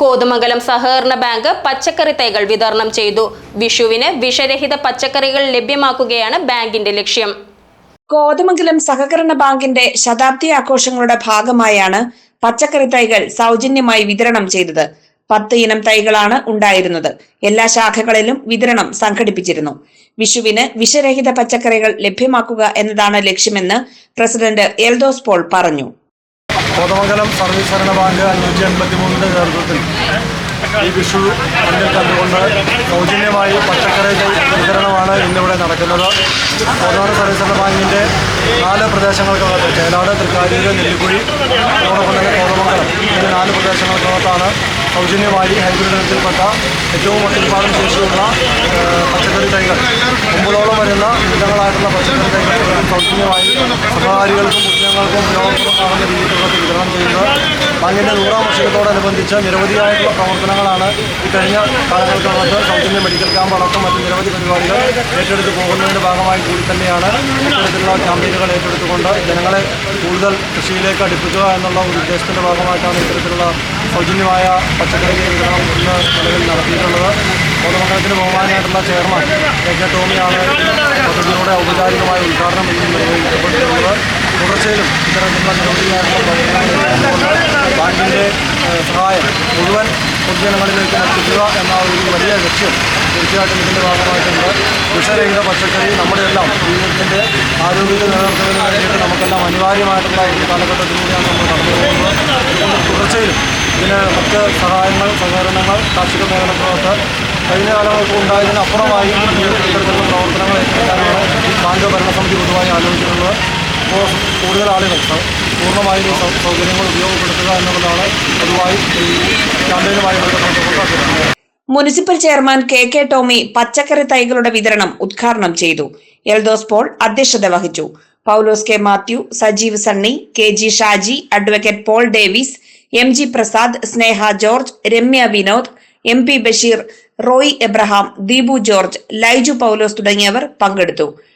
കോതമംഗലം സഹകരണ ബാങ്ക് പച്ചക്കറി തൈകൾ വിതരണം ചെയ്തു. വിഷുവിന് വിഷരഹിത പച്ചക്കറികൾ ലഭ്യമാക്കുകയാണ് ബാങ്കിന്റെ ലക്ഷ്യം. കോതമംഗലം സഹകരണ ബാങ്കിന്റെ ശതാബ്ദി ആഘോഷങ്ങളുടെ ഭാഗമായാണ് പച്ചക്കറി തൈകൾ സൗജന്യമായി വിതരണം ചെയ്തത്. പത്ത് ഇനം തൈകളാണ് ഉണ്ടായിരുന്നത്. എല്ലാ ശാഖകളിലും വിതരണം സംഘടിപ്പിച്ചിരുന്നു. വിഷുവിന് വിഷരഹിത പച്ചക്കറികൾ ലഭ്യമാക്കുക എന്നതാണ് ലക്ഷ്യമെന്ന് പ്രസിഡന്റ് എൽദോസ് പോൾ പറഞ്ഞു. കോതമംഗലം സർവീസ് ഭരണ ബാങ്ക് അഞ്ഞൂറ്റി എൺപത്തി മൂന്നിന്റെ നേതൃത്വത്തിൽ ഈ വിഷു മുന്നിൽ കണ്ടുകൊണ്ട് സൗജന്യമായി പച്ചക്കറികൾ വിതരണമാണ് ഇന്നിവിടെ നടക്കുന്നത്. കോതമംഗലം സർവീസ് ഭരണ ബാങ്കിന്റെ നാല് പ്രദേശങ്ങൾക്കകത്ത് ചേലാട് തൃക്കാരിയൂർ നെല്ലിക്കുഴി അതോടൊപ്പം കോതമംഗലം എന്നീ നാല് പ്രദേശങ്ങൾക്കകത്താണ് സൗജന്യമായി ഹൈബ്രിഡ് ഇനത്തിൽപ്പെട്ട ഏറ്റവും അത്യുൽപാദന ശേഷിയുള്ള പച്ചക്കറി തൈകൾ. ഒമ്പതോളം വരുന്ന വിധങ്ങളായിട്ടുള്ള പച്ചക്കറി തൈകൾ സൗജന്യമായി സഹകാരികൾക്കും മുസ്ലിങ്ങൾക്കും ഉപയോഗപ്രദമാകുന്ന രീതിയിലുള്ള വിതരണം ചെയ്യുന്നത് ബാങ്കിന്റെ നൂറാം വർഷത്തോടനുബന്ധിച്ച് നിരവധിയായിട്ടുള്ള പ്രവർത്തനങ്ങളാണ് ഈ കഴിഞ്ഞ കാലങ്ങൾക്കകത്ത് സൗജന്യ മെഡിക്കൽ ക്യാമ്പ് അടക്കം മറ്റ് നിരവധി പരിപാടികൾ ഏറ്റെടുത്ത് പോകുന്നതിന്റെ ഭാഗമായി കൂടി തന്നെയാണ് ഇത്തരത്തിലുള്ള ക്യാമ്പയിനുകൾ ഏറ്റെടുത്തുകൊണ്ട് ജനങ്ങളെ കൂടുതൽ കൃഷിയിലേക്ക് അടുപ്പിക്കുക എന്നുള്ള ഒരു ഉദ്ദേശത്തിന്റെ ഭാഗമായിട്ടാണ് ഇത്തരത്തിലുള്ള സൗജന്യമായ പച്ചക്കറി വിതരണം ഇന്ന് നിലവിൽ നടത്തിയിട്ടുള്ളത്. പൊതുമണ്ഡലത്തിന് ബഹുമാനായിട്ടുള്ള ചെയർമാൻ എ കെ ടോമിയാണ് പദ്ധതിയുടെ ഔപചാരികമായ ഉദ്ഘാടനം ഇന്ന് നിർവഹിക്കപ്പെട്ടിട്ടുള്ളത് തുടർച്ചയിലും ഇത്തരത്തിലുള്ള ബാങ്കിന്റെ സഹായം മുഴുവൻ പൊതുജനങ്ങളിലേക്ക് എത്തിക്കുക എന്ന ഒരു വലിയ ലക്ഷ്യം തീർച്ചയായിട്ടും ഇതിന്റെ ഭാഗമായിട്ടുണ്ട്. വിഷരഹിത പച്ചക്കറി നമ്മുടെയെല്ലാം ജീവിതത്തിന്റെ ആരോഗ്യത്തെ നിലനിർത്തുന്നതിന് വേണ്ടിയിട്ട് നമുക്കെല്ലാം അനിവാര്യമായിട്ടുള്ള ഒരു കാലഘട്ടത്തിലൂടെയാണ് നമ്മൾ നടന്നു പോകുന്നത് തുടർച്ചയിലും ഇതിന് മറ്റ് സഹായങ്ങൾ സഹകരണങ്ങൾ കാർഷിക മേഖലക്കകത്ത് കഴിഞ്ഞ കാലങ്ങൾക്ക് ഉണ്ടായതിനപ്പുറമായി ഇത്തരത്തിലുള്ള പ്രവർത്തനങ്ങൾ ഏറ്റെടുക്കാനാണ് ബാങ്ക് ഭരണസമിതി പൊതുവായി ആലോചിക്കുന്നത് ഇപ്പോൾ കൂടുതൽ ആളുകൾ പൂർണമായും സൗകര്യങ്ങൾ ഉപയോഗപ്പെടുത്തുക എന്നുള്ളതാണ് പൊതുവായി ഈ ക്യാമ്പയിനുമായി municipal chairman K K Tomy പച്ചക്കറി തൈകളുടെ വിതരണം ഉദ്ഘാടനം ചെയ്തു. എൽദോസ് പോൾ അധ്യക്ഷത വഹിച്ചു. Paulose K Mathew Sajeev Sunny K G Shaji advocate Paul Davis M G Prasad Sneha George Ramya Vinod M P Basheer Roy Abraham Deepu George Laiju Paulose തുടങ്ങിയവർ പങ്കെടുത്തു.